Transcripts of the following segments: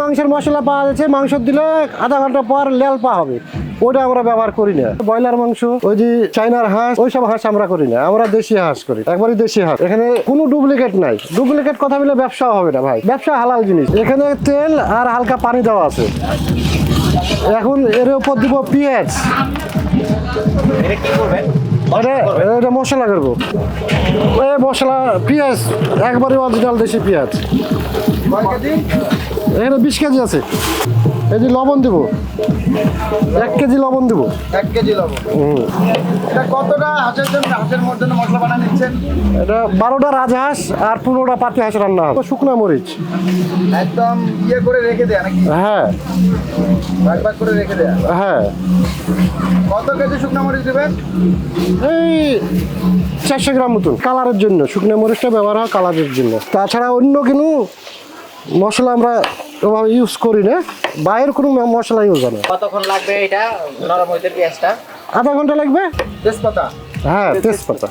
মাংসের মশলা পাওয়া যাচ্ছে, মাংস দিলে আধা ঘণ্টা পর লেলপা হবে। ওটা আমরা ব্যবহার করি না। ব্রয়লার মাংস, ওই যে চাইনার হাঁস ওইসব হাঁস আমরা করি না। আমরা দেশি হাঁস করি, একবারই দেশি হাঁস। এখানে কোনো ডুপ্লিকেট নাই। ডুপ্লিকেট কথা বলে ব্যবসা হবে না ভাই। ব্যবসা হালাল জিনিস। এখানে তেল আর হালকা পানি দেওয়া আছে। এখন এর উপর দিব পেঁয়াজ। এটা মশলা করব। মশলা, পেঁয়াজ। একবারে অরিজিনাল দেশি পেঁয়াজ। এখানে বিশ কেজি আছে। এই যে লবণ দিব। এক কেজি লবণ দিব। এক কেজি লবণ। এটা কতটা হাঁসের জন্য? হাঁসের মধ্যে মশলা বানা নিচ্ছেন? এটা বারোটা রাজহাঁস আর পনেরোটা পাতি হাঁস রান্না হবে। শুকনা মরিচ। একদম ইয়ে করে রেখে দেয়া নাকি? হ্যাঁ। ভাগ ভাগ করে রেখে দেয়া? হ্যাঁ। কত কেজি শুকনো মরিচ দেবেন? এই চারশো গ্রাম মতন। কালারের জন্য। শুকনো মরিচটা ব্যবহার হয় কালারের জন্য। তাছাড়া অন্য কোনো মশলা আমরা ওভাবে ইউজ করি না। বাইরের কোনো মশলা ইউজ হয় না। কতক্ষণ লাগবে এটা? নরম হইতে পেঁয়াজটা? আধা ঘণ্টা লাগবে? তেজপাতা? হ্যাঁ তেজপাতা।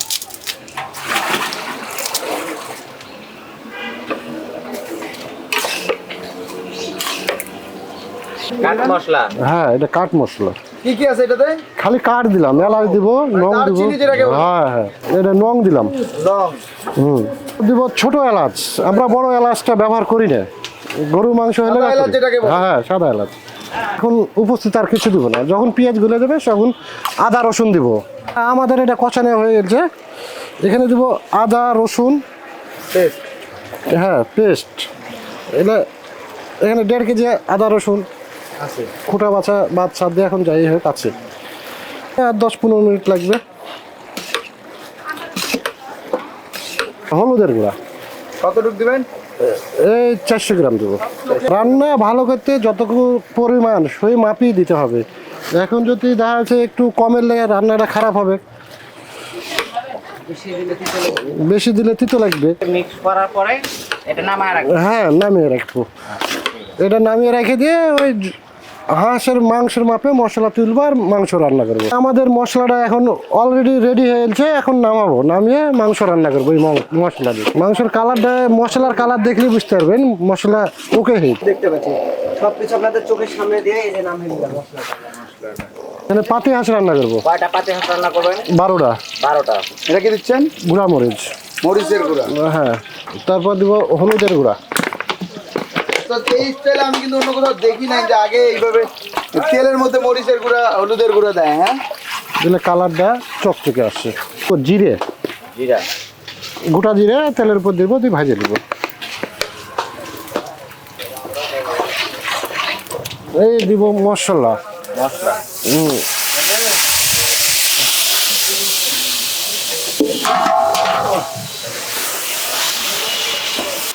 কাঠ মশলা? হ্যাঁ এটা কাঠ মশলা। কি কি আছে এটাতে? খালি কাঠ দিলাম এলাচ দিব নং দিব। হ্যাঁ হ্যাঁ এটা নং দিলাম। লং হুম। দিব ছোট এলাচ। আমরা বড় এলাচটা ব্যবহার করি না। গরু মাংস হলে। হ্যাঁ হ্যাঁ সাদা এলাচ। এখন উপস্থিত আর কিছু দিব না। যখন পেঁয়াজ গুলে দেবে তখন আদা রসুন দিব। আমাদের এটা কষানো হয়ে গেছে। এখানে দিব আদা রসুন। হ্যাঁ পেস্ট। এটা এখানে দেড় কেজি আদা রসুন। আছে। খোটা বাছা বাদ সাদ দিয়ে এখন যাই হোক আছে। আর দশ পনেরো মিনিট লাগবে। হলুদের গুঁড়া। কতটুকু দিবেন? এই চারশো গ্রাম দেবো। রান্না ভালো করতে যতটুকু পরিমাণ সেই মাপই দিতে হবে। এখন যদি দেখা যাচ্ছে একটু কমের লেগে রান্নাটা খারাপ হবে বেশি দিলে তিতো লাগবে। মিক্স করার পরে এটা নামায় রাখবেন হ্যাঁ নামিয়ে রাখব। এটা নামিয়ে রেখে দিয়ে ওই হাঁসের মাংসের মাপে মশলা তুলবো আর মাংস রান্না করব। আমাদের মশলাটা এখন অলরেডি রেডি হয়ে গেছে এখন নামাবো নামিয়ে মাংস রান্না করব এই মশলা দিয়ে। মাংসের কালারটা মশলার কালার দেখলে বুঝতে পারবেন মশলা ওকে হিট দেখতে পাচ্ছি। সবকিছু আপনাদের চোখের সামনে দিয়ে এই যে মশলাটা। পাতি হাঁস রান্না করব। কয়টা পাতে হাঁস রান্না করবেন? বারোটা। বারোটা। এটা কি দিচ্ছেন? গুঁড়া মরিচ। মরিচের গুঁড়া। হ্যাঁ তারপর দিব হলুদের গুঁড়া। তো এই স্টাইল আমি কিন্তু অন্য কোথাও দেখি নাই যে আগে এইভাবে তেলের মধ্যে মরিচের গুঁড়া হলুদের গুঁড়া দেয় হ্যাঁ? দিলে কালারটা চকচকে আসছে তো জিরে? জিরা। গোটা জিরে তেলের উপর দিব দিয়ে ভাজে দিব। এই দিব মশলা। মশলা। হুম।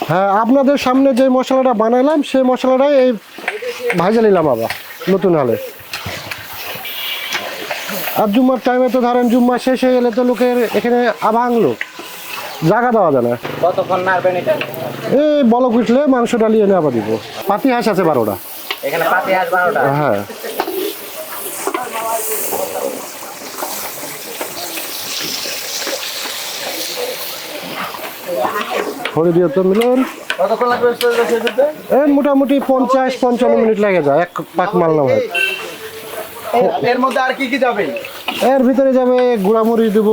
হ্যাঁ আপনাদের সামনে যে মশলাটা বানাইলাম সেই মশলাটাই এই ভাজে নিলাম আবার নতুন হলে। আর জুম্মার টাইমে তো ধরেন জুম্মা শেষ হয়ে গেলে তো লোকের এখানে আভাং লোক। জায়গা দেওয়া যায় না। কতক্ষণ নাড়বেন এটা? এই বলক উঠলে মাংস ডালিয়ে এনে আবার দিব। পাতি হাঁস আছে বারোটা। এখানে পাতে হাঁস বারোটা? হ্যাঁ। হরে দিয়ে তো মিলন। এই মোটামুটি পঞ্চাশ পঞ্চান্ন মিনিট লেগে যায় এক পাক মাল না হয় এর মধ্যে আর কি কি যাবে? এর ভিতরে যাবে গুঁড়ামরিচ দিব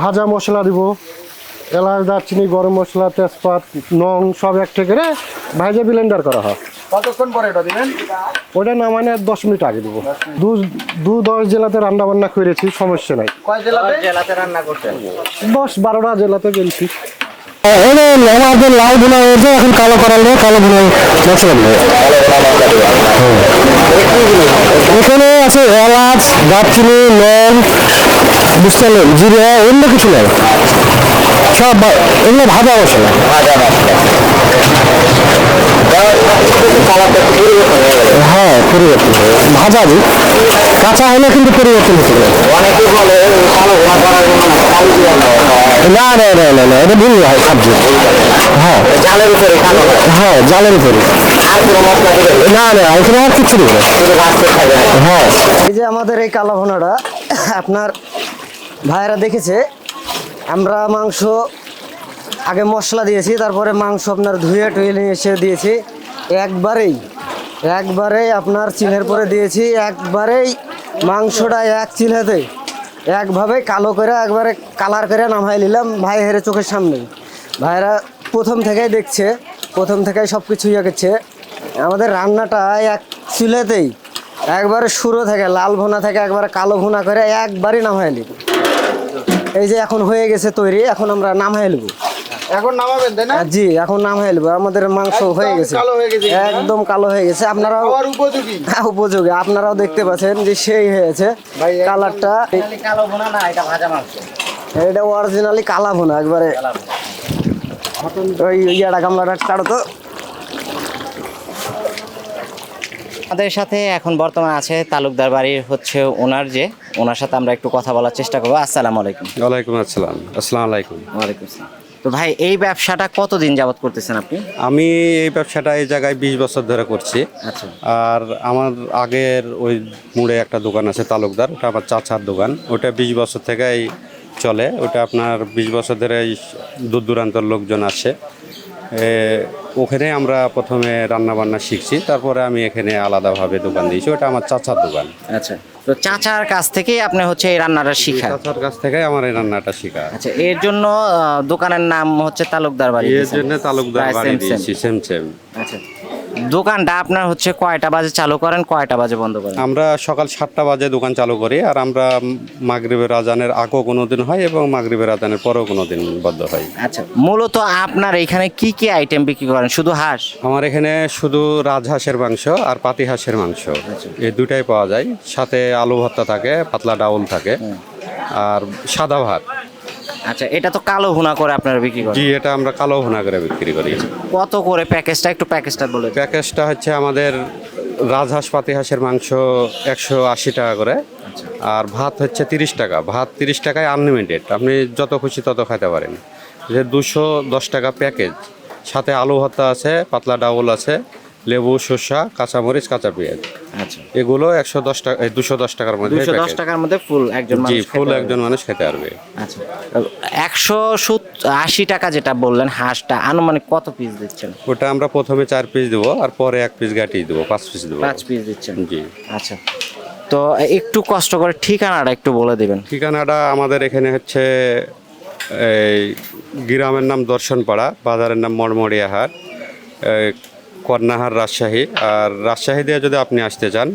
ভাজা মশলা দিব এলাচ দারচিনি গরম মশলা তেজপাত নং সব এক থেকে ভাজে ব্লেন্ডার করা হয়। কতক্ষণ পরে এটা দিবেন? ওটা না মানে দশ মিনিট আগে দেবো। দু দু দশ জেলাতে রান্না বান্না করেছি সমস্যা নাই। কয় জেলাতে? জেলাতে রান্না করছেন দশ বারোটা জেলাতে গেছি। আমাদের লাল বোনা হয়েছে, এখন কালো নেই কালো বোনা ম্যাক্সিমাম এখানে আছে এলাচ, দারচিনি লং বুঝতে জিরে, অন্য কিছু নেই। সব এগুলো ভাজা মশলা। ভাজা মশলা। হ্যাঁ পরিবর্তন ভাজা দিই। কাঁচা হলে কিন্তু পরিবর্তন হতে পারে। অনেকে বলে না না না না না এটা ভুল হয় সবজি। হ্যাঁ। জালের উপরে হ্যাঁ। জালের উপরে। না। না এখানে আর কিছু দেবে না। শুধু ভাজতে খাবেন হ্যাঁ। এই যে আমাদের এই কালো ভুনাটা আপনার ভাইয়েরা দেখেছে আমরা মাংস আগে মশলা দিয়েছি, তারপরে মাংস আপনার ধুয়ে টুয়ে নিয়ে এসে দিয়েছি। একবারেই একবারেই আপনার চিলের পরে দিয়েছি, একবারেই মাংসটা এক চিলেতে একভাবে কালো করে একবারে কালার করে নামাই নিলাম ভাই হেরে চোখের সামনে। ভাইরা প্রথম থেকেই দেখছে, প্রথম থেকেই সব কিছু ইয়ে করছে। আমাদের রান্নাটা এক চুলেতেই একবারে শুরু থেকে, লাল ভোনা থেকে একবারে কালো ভোনা করে একবারই নামাই নিব এই যে এখন হয়ে গেছে তৈরি এখন আমরা নামাই নেব। এখন নামাবেন তাই না? আর জি এখন নাম হয়ে আমাদের মাংস হয়ে গেছে। কালো হয়ে গেছে, একদম কালো হয়ে গেছে। আপনারাও উপযোগী। হ্যাঁ, উপযোগী। আপনারাও দেখতে পাচ্ছেন যে সেই হয়েছে। কালারটা কালো ভুনা না এটা ভাজা মাংস। এটা অরিজিনালি কালা ভুনা একবারে। ওই ইয়াটা গামলাটা ছাড়ো তো। আমাদের সাথে এখন বর্তমান আছে তালুকদার বাড়ির হচ্ছে ওনার যে ওনার সাথে আমরা একটু কথা বলার চেষ্টা করব। আসসালামু আলাইকুম। ওয়ালাইকুম আসসালাম। আসসালামু আলাইকুম। ওয়ালাইকুম আসসালাম। তো ভাই এই ব্যবসাটা কতদিন যাবত করতেছেন আপনি? আমি এই ব্যবসাটা এই জায়গায় বিশ বছর ধরে করছি। আচ্ছা। আর আমার আগের ওই মোড়ে একটা দোকান আছে তালুকদার ওটা আমার চাচার দোকান। ওটা বিশ বছর থেকেই চলে। ওটা আপনার বিশ বছর ধরে দূর দূরান্তর লোকজন আসে। ওখানে আমরা প্রথমে রান্না বান্না শিখছি তারপরে আমি এখানে আলাদাভাবে দোকান দিয়েছি ওটা আমার চাচার দোকান। আচ্ছা তো চাচার কাছ থেকে আপনি হচ্ছে এই রান্নাটা শিখা চাচার কাছ থেকে আমার এই রান্নাটা শিখা। আচ্ছা এর জন্য দোকানের নাম হচ্ছে তালুকদার বাড়ি এর জন্য তালুকদার বাড়ি। দিয়েছি সেম সেম আচ্ছা দোকানটা আপনার হচ্ছে কয়টা বাজে চালু করেন কয়টা বাজে বন্ধ করেন? আমরা সকাল সাতটা বাজে দোকান চালু করি আর আমরা মাগরিবের আজানের আগেও কোনো দিন হয় এবং মাগরিবের আজানের পরেও কোনো দিন বন্ধ হয়। আচ্ছা মূলত আপনার এখানে কি কি আইটেম বিক্রি করেন? শুধু হাঁস? আমার এখানে শুধু রাজহাঁসের মাংস আর পাতি হাঁসের মাংস এই দুটাই পাওয়া যায়। সাথে আলু ভর্তা থাকে পাতলা ডাউল থাকে আর সাদা ভাত। আচ্ছা এটা তো কালো ভুনা করে আপনারা বিক্রি করেন। জি এটা আমরা কালো ভুনা করে বিক্রি করি। কত করে প্যাকেজটা? একটু প্যাকেজটা বলে প্যাকেজটা হচ্ছে আমাদের রাজহাঁস পাতি হাঁসের মাংস একশো আশি টাকা করে আর ভাত হচ্ছে তিরিশ টাকা। ভাত তিরিশ টাকায় আনলিমিটেড আপনি যত খুশি তত খেতে পারেন। যে দুশো দশ টাকা প্যাকেজ। সাথে আলু ভর্তা আছে পাতলা ডাউল আছে লেবু শসা কাঁচামরিচ কাঁচা পেঁয়াজ আচ্ছা। এগুলো একশো দশ টাকা দুশো দশ টাকার মধ্যে দুশো দশ টাকার মধ্যে ফুল একজন জি ফুল একজন মানুষ খেতে পারবে। আচ্ছা। একশো আশি টাকা যেটা বললেন হাঁসটা আনুমানিক কত পিস দিচ্ছেন? ওটা আমরা প্রথমে চার পিস দেবো আর পরে এক পিস গাটিয়ে দেবো পাঁচ পিস দেবো। পাঁচ পিস দিচ্ছেন। জি। আচ্ছা। তো একটু কষ্ট করে ঠিকানাটা একটু বলে দেবেন। ঠিকানাটা আমাদের এখানে হচ্ছে এই গ্রামের নাম দর্শনপাড়া বাজারের নাম মরমরিয়া কর্ণাহার রাজশাহী। আর রাজশাহী দিয়ে যদি আপনি আসতে চান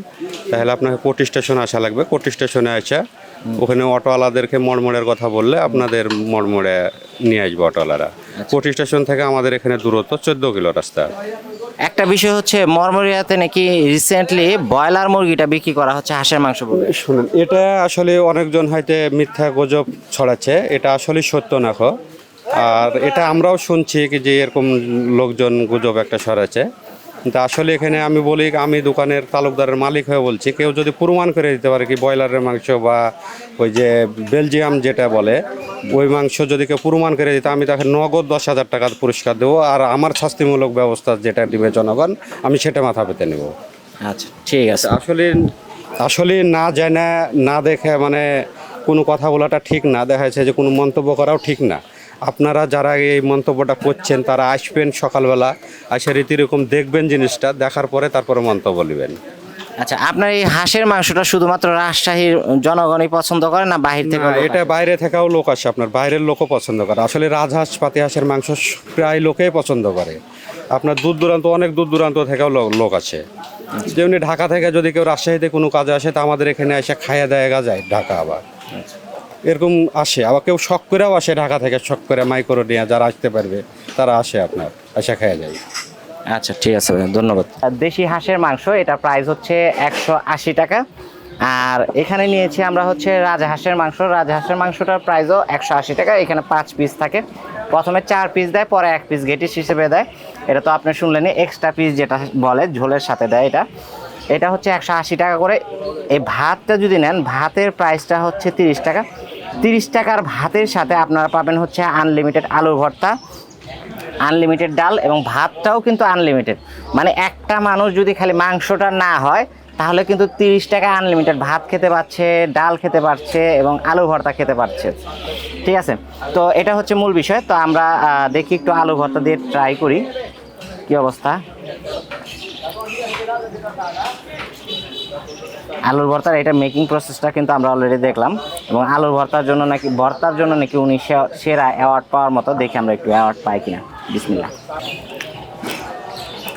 তাহলে আপনাকে কোটি স্টেশন আসা লাগবে। কোটি স্টেশনে আসা ওখানে অটোওয়ালাদেরকে মরমরের কথা বললে আপনাদের মরমরে নিয়ে আসবে অটোওয়ালারা। কোটি স্টেশন থেকে আমাদের এখানে দূরত্ব চোদ্দ কিলো রাস্তা। একটা বিষয় হচ্ছে মরমরিয়াতে নাকি রিসেন্টলি ব্রয়লার মুরগিটা বিক্রি করা হচ্ছে হাঁসের মাংস বলে। শুনুন এটা আসলে অনেকজন হয়তো মিথ্যা গুজব ছড়াচ্ছে এটা আসলে সত্য না খো। আর এটা আমরাও শুনছি কি যে এরকম লোকজন গুজব একটা সরেছে কিন্তু আসলে এখানে আমি বলি আমি দোকানের তালুকদারের মালিক হয়ে বলছি কেউ যদি প্রমাণ করে দিতে পারে কি ব্রয়লারের মাংস বা ওই যে বেলজিয়াম যেটা বলে ওই মাংস যদি কেউ প্রমাণ করে দিতে আমি তাকে নগদ দশ হাজার টাকার পুরস্কার দেবো আর আমার শাস্তিমূলক ব্যবস্থা যেটা দিবে জনগণ আমি সেটা মাথা পেতে নেব। আচ্ছা ঠিক আছে। আসলে আসলে না জানা না দেখে মানে কোনো কথা বলাটা ঠিক না। দেখা যাচ্ছে যে কোনো মন্তব্য করাও ঠিক না। আপনারা যারা এই মন্তব্যটা করছেন তারা আসবেন সকালবেলা আসে রীতিরকম দেখবেন জিনিসটা দেখার পরে তারপরে মন্তব্য নেবেন আচ্ছা আপনার এই হাঁসের মাংসটা শুধুমাত্র রাজশাহীর জনগণই পছন্দ করে না বাহির থেকে এটা বাইরে থেকেও লোক আসে আপনার বাইরের লোকও পছন্দ করে। আসলে রাজহাঁস পাতি হাঁসের মাংস প্রায় লোকেই পছন্দ করে। আপনার দূর দূরান্ত অনেক দূর দূরান্ত থেকেও লোক আসে। যেমনি ঢাকা থেকে যদি কেউ রাজশাহীতে কোনো কাজে আসে তা আমাদের এখানে এসে খাইয়ে দেয়া যায় ঢাকা আবার। এরকম আসে। আবার কেউ শখ করেও আসে ঢাকা থেকে শখ করে মাইক্রো নিয়ে যারা আসতে পারবে তারা আসে আপনার এসে খাওয়া যায়। আচ্ছা ঠিক আছে ধন্যবাদ। আর দেশি হাঁসের মাংস এটা প্রাইস হচ্ছে একশো আশি টাকা। আর এখানে নিয়েছি আমরা হচ্ছে রাজহাঁসের মাংস। রাজহাঁসের মাংসটার প্রাইসও একশো আশি টাকা এখানে পাঁচ পিস থাকে। প্রথমে চার পিস দেয় পরে এক পিস গেটিস হিসেবে দেয়। এটা তো আপনি শুনলেনই এক্সট্রা পিস যেটা বলে ঝোলের সাথে দেয় এটা। এটা হচ্ছে একশো আশি টাকা করে। এই ভাতটা যদি নেন ভাতের প্রাইসটা হচ্ছে তিরিশ টাকা। তিরিশ টাকার ভাতের সাথে আপনারা পাবেন হচ্ছে আনলিমিটেড আলু ভর্তা আনলিমিটেড ডাল এবং ভাতটাও কিন্তু আনলিমিটেড মানে একটা মানুষ যদি খালি মাংসটা না হয়, তাহলে কিন্তু তিরিশ টাকা আনলিমিটেড ভাত খেতে পারছে, ডাল খেতে পারছে এবং আলু ভর্তা খেতে পারছে। ঠিক আছে? তো এটা হচ্ছে মূল বিষয়। তো আমরা দেখি একটু আলু ভর্তা দিয়ে ট্রাই করি। কি অবস্থা? আলুর ভর্তার এটা মেকিং প্রসেসটা কিন্তু আমরা অলরেডি দেখলাম। এবং আলুর ভর্তার জন্য নাকি ভর্তার জন্য নাকি উনি সেরা অ্যাওয়ার্ড পাওয়ার মতো দেখি আমরা একটু অ্যাওয়ার্ড পাই কিনা। বিসমিল্লা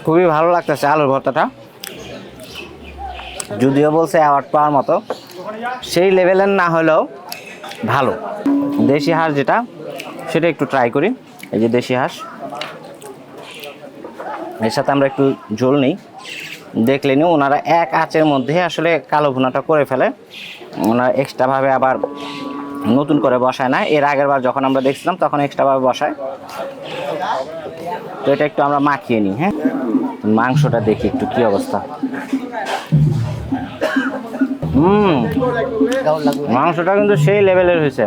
খুবই ভালো লাগতেছে আলুর ভর্তাটা। যদিও বলছে অ্যাওয়ার্ড পাওয়ার মতো। সেই লেভেলের না হলেও ভালো। দেশি হাঁস যেটা, সেটা একটু ট্রাই করি। এই যে দেশি হাঁস। এর সাথে আমরা একটু ঝোল নিই। দেখলেনি, ওনারা এক আঁচের মধ্যে আসলে কালো ভুনাটা করে ফেলে। ওনারা এক্সট্রাভাবে আবার নতুন করে বসায় না। এর আগের বার যখন আমরা দেখছিলাম, তখন এক্সট্রাভাবে বসায়। তো এটা একটু আমরা মাখিয়ে নিই হ্যাঁ? মাংসটা দেখি একটু কি অবস্থা। হুম, মাংসটা কিন্তু সেই লেভেলের হয়েছে।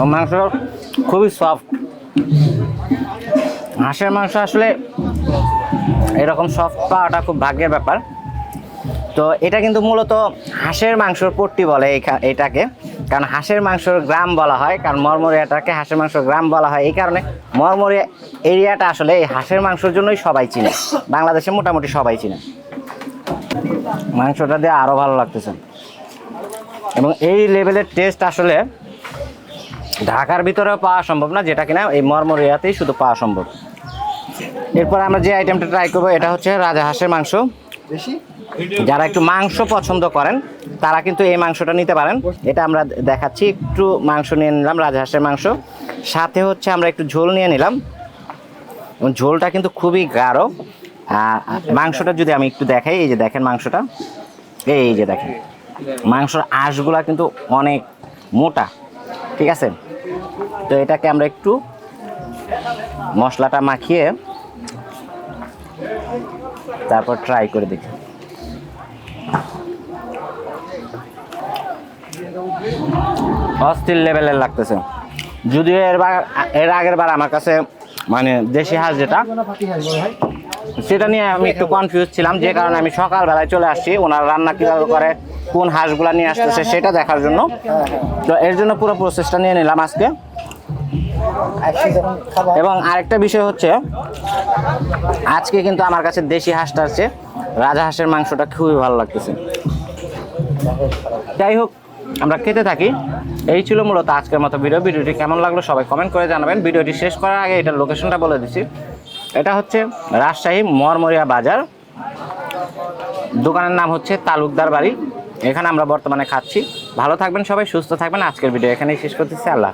ও মাংস খুবই সফট হাঁসের মাংস আসলে এরকম সফট পাওয়াটা খুব ভাগ্যের ব্যাপার। তো এটা কিন্তু মূলত হাঁসের মাংসর পট্টি বলে এটাকে। কারণ হাঁসের মাংসর গ্রাম বলা হয়, কারণ মরমরিয়াটাকে হাঁসের মাংসর গ্রাম বলা হয়। এই কারণে মরমরিয়া এরিয়াটা আসলে এই হাঁসের মাংসর জন্যই সবাই চিনে। বাংলাদেশে মোটামুটি সবাই চিনে। মাংসটা দিয়ে আরও ভালো লাগতেছে। এবং এই লেভেলের টেস্ট আসলে ঢাকার ভিতরেও পাওয়া সম্ভব না, যেটা কিনা এই মরমরিয়াতেই শুধু পাওয়া সম্ভব। এরপর আমরা যে আইটেমটা ট্রাই করব এটা হচ্ছে রাজা হাঁসের মাংস। যারা একটু মাংস পছন্দ করেন তারা কিন্তু এই মাংসটা নিতে পারেন। এটা আমরা দেখাচ্ছি একটু মাংস নিয়ে নিলাম রাজহাঁসের মাংস। সাথে হচ্ছে আমরা একটু ঝোল নিয়ে নিলাম। ঝোলটা কিন্তু খুবই গাঢ়। আর মাংসটা যদি আমি একটু দেখাই এই যে দেখেন মাংসটা। এই যে দেখেন মাংসর আঁশগুলা কিন্তু অনেক মোটা। ঠিক আছে? তো এটাকে আমরা একটু মশলাটা মাখিয়ে তারপর ট্রাই করে দেখি। অস্থির লেভেলের লাগতেছে। যদিও এর এর আগের বার আমার কাছে মানে দেশি হাঁস যেটা, সেটা নিয়ে আমি একটু কনফিউজ ছিলাম, যে কারণে আমি সকালবেলায় চলে আসছি। ওনার রান্না কীভাবে করে, কোন হাঁসগুলা নিয়ে আসতেছে, সেটা দেখার জন্য। তো এর জন্য পুরো প্রসেসটা নিয়ে নিলাম আজকে। এবং আরেকটা বিষয় হচ্ছে, আজকে কিন্তু আমার কাছে দেশি হাঁসটা চেয়ে রাজা হাঁসের মাংসটা খুবই ভালো লাগতেছে। যাই হোক, আমরা খেতে থাকি। এই ছিল মূলত আজকের মতো ভিডিও। ভিডিওটি কেমন লাগল সবাই কমেন্ট করে জানাবেন। ভিডিওটি শেষ করার আগে এটার লোকেশনটা বলে দিচ্ছি। এটা হচ্ছে রাজশাহী মরমরিয়া বাজার। দোকানের নাম হচ্ছে তালুকদার বাড়ি। এখানে আমরা বর্তমানে খাচ্ছি। ভালো থাকবেন সবাই, সুস্থ থাকবেন। আজকের ভিডিও এখানেই শেষ করতেছি। আল্লাহ।